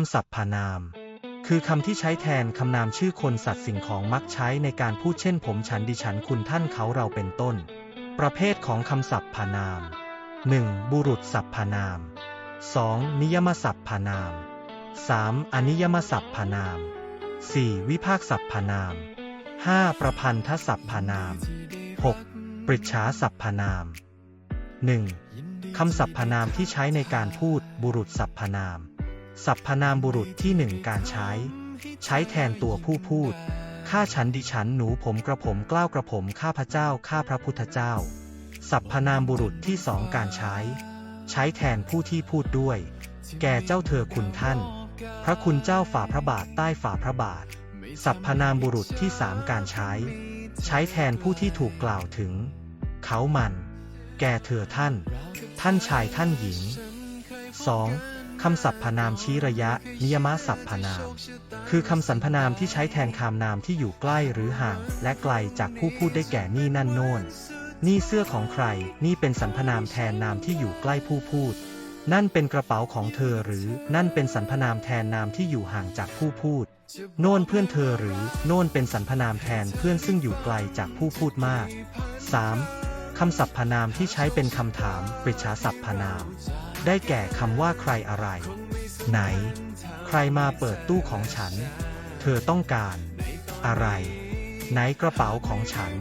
ำสรรพนาม คือคำที่ใช้แทนคำนามชื่อคนสัตว์สิ่งของมักใช้ในการพูดเช่น ผมฉันดิฉันคุณท่านเขาเราเป็นต้น ประเภทของคำศัพท์พนาม 1. บุรุษสรรพนาม 2. นิยมศัพท์พนาม 3. อนิยมศัพท์พนาม 4. วิภาคศัพท์พนาม 5. ประพันธศัพท์พนาม 6. ปริจฉาศัพท์พนาม 1. คำศัพท์พนามที่ใช้ในการพูดบุรุษสรรพนาม สรรพนามบุรุษที่หนึ่งการใช้ ใช้แทนตัวผู้พูด ข้าฉันดิฉันหนูผมกระผมกล้าวกระผมข้าพระเจ้าข้าพระพุทธเจ้าสรรพนามบุรุษที่สองการใช้ ใช้แทนผู้ที่พูดด้วย แก่เจ้าเธอคุณท่าน พระคุณเจ้าฝ่าพระบาทใต้ฝ่าพระบาทสรรพนามบุรุษที่สามการใช้ ใช้แทนผู้ที่ถูกกล่าวถึง เขามัน แก่เธอท่าน ท่านชายท่านหญิง 2. คำสรรพนามชี้ระยะ นิยมสรรพนาม คือคำสรรพนามที่ใช้แทนคำนามที่อยู่ใกล้หรือห่าง และไกลจากผู้พูดได้แก่นี่นั่นโน่น นี่เสื้อของใคร นี่เป็นสรรพนามแทนนามที่อยู่ใกล้ผู้พูด นั่นเป็นกระเป๋าของเธอหรือ นั่นเป็นสรรพนามแทนนามที่อยู่ห่างจากผู้พูด โน่นเพื่อนเธอหรือ โน่นเป็นสรรพนามแทนเพื่อนซึ่งอยู่ไกลจากผู้พูดมาก 3. คำสรรพนามที่ใช้เป็นคำถามปริจฉาสรรพนาม ได้แก่คำว่าใครอะไร ไหน ใครมาเปิดตู้ของฉัน เธอต้องการ อะไร ไหนกระเป๋าของฉัน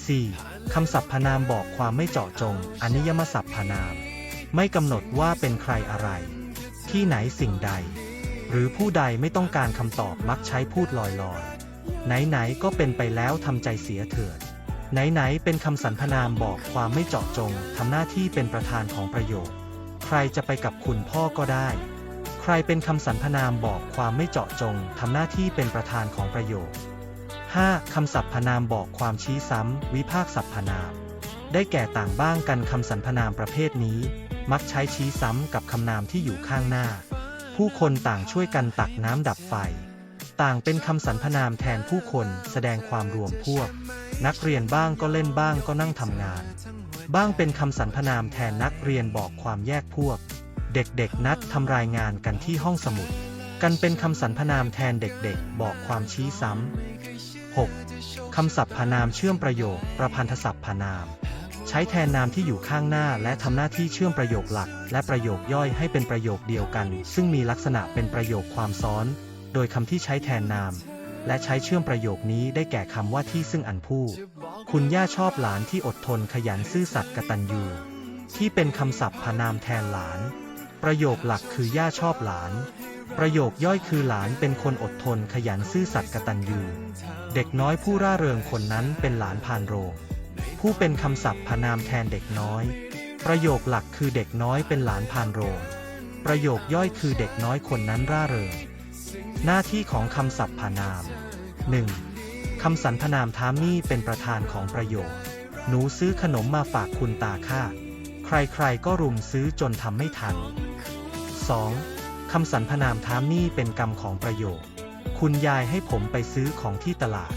4. คำสรรพนามบอกความไม่เจาะจงอนิยมสรรพนาม ไม่กำหนดว่าเป็นใครอะไร ที่ไหนสิ่งใด หรือผู้ใดไม่ต้องการคำตอบมักใช้พูดลอยๆ ไหนๆก็เป็นไปแล้วทำใจเสียเถิด ไหนๆเป็นคำสรรพนามบอกความไม่เจาะจงทำหน้าที่เป็นประธานของประโยค ใครจะไปกับคุณพ่อก็ได้ ใครเป็นคำสรรพนามบอกความไม่เจาะจงทำหน้าที่เป็นประธานของประโยค 5. คำสรรพนามบอกความชี้ซ้ำ วิภาคสรรพนาม ได้แก่ต่างบ้างกันคำสรรพนามประเภทนี้ มักใช้ชี้ซ้ำกับคำนามที่อยู่ข้างหน้า ผู้คนต่างช่วยกันตักน้ำดับไฟ ต่างเป็นคำสรรพนามแทนผู้คนแสดงความรวมพวก นักเรียนบ้างก็เล่นบ้างก็นั่งทำงาน บ้างเป็นคำสรรพนามแทนนักเรียนบอกความแยกพวก เด็กๆนัดทำรายงานกันที่ห้องสมุด กันเป็นคำสรรพนามแทนเด็กๆ บอกความชี้ซ้ำ 6. คำศัพท์พนามเชื่อมประโยค ประพันธศัพท์พนาม ใช้แทนนามที่อยู่ข้างหน้าและทำหน้าที่เชื่อมประโยคหลัก และประโยคย่อยให้เป็นประโยคเดียวกัน ซึ่งมีลักษณะเป็นประโยคความซ้อน โดยคำที่ใช้แทนนาม และใช้เชื่อมประโยคนี้ได้แก่คำว่าที่ซึ่งอันผู้ คุณย่าชอบหลานที่อดทนขยันซื่อสัตย์กตัญญูที่เป็นคำศัพท์พนามแทนหลาน ประโยคหลักคือย่าชอบหลาน ประโยคย่อยคือหลานเป็นคนอดทนขยันซื่อสัตย์กตัญญูเด็กน้อยผู้ร่าเริงคนนั้นเป็นหลานพานโรงผู้เป็นคำศัพท์พนามแทนเด็กน้อย ประโยคหลักคือเด็กน้อยเป็นหลานพานโรงประโยคย่อยคือเด็กน้อยคนนั้นร่าเริง หน้าที่ของคำศัพท์พนาม 1. คำสรรพนามทามนี่เป็นประธานของประโยค หนูซื้อขนมมาฝากคุณตาข้าใครๆก็รุมซื้อจนทำไม่ทัน 2. คำสรรพนามทามนี่เป็นกรรมของประโยค คุณยายให้ผมไปซื้อของที่ตลาด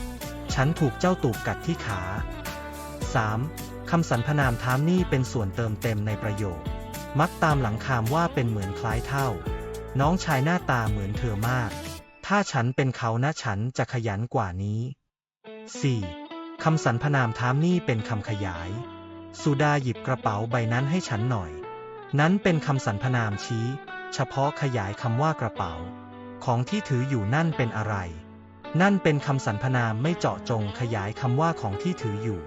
ฉันถูกเจ้าตูบกัดที่ขา 3. คำสรรพนามทามนี่เป็นส่วนเติมเต็มในประโยค มักตามหลังคามว่าเป็นเหมือนคล้ายเท่า น้องชายหน้าตาเหมือนเธอมาก ถ้าฉันเป็นเขานะฉันจะขยันกว่านี้ 4. คำสรรพนามทามนี่เป็นคำขยาย สุดาหยิบกระเป๋าใบนั้นให้ฉันหน่อย นั้นเป็นคำสรรพนามชี้ เฉพาะขยายคำว่ากระเป๋า ของที่ถืออยู่นั่นเป็นอะไร นั่นเป็นคำสรรพนามไม่เจาะจงขยายคำว่าของที่ถืออยู่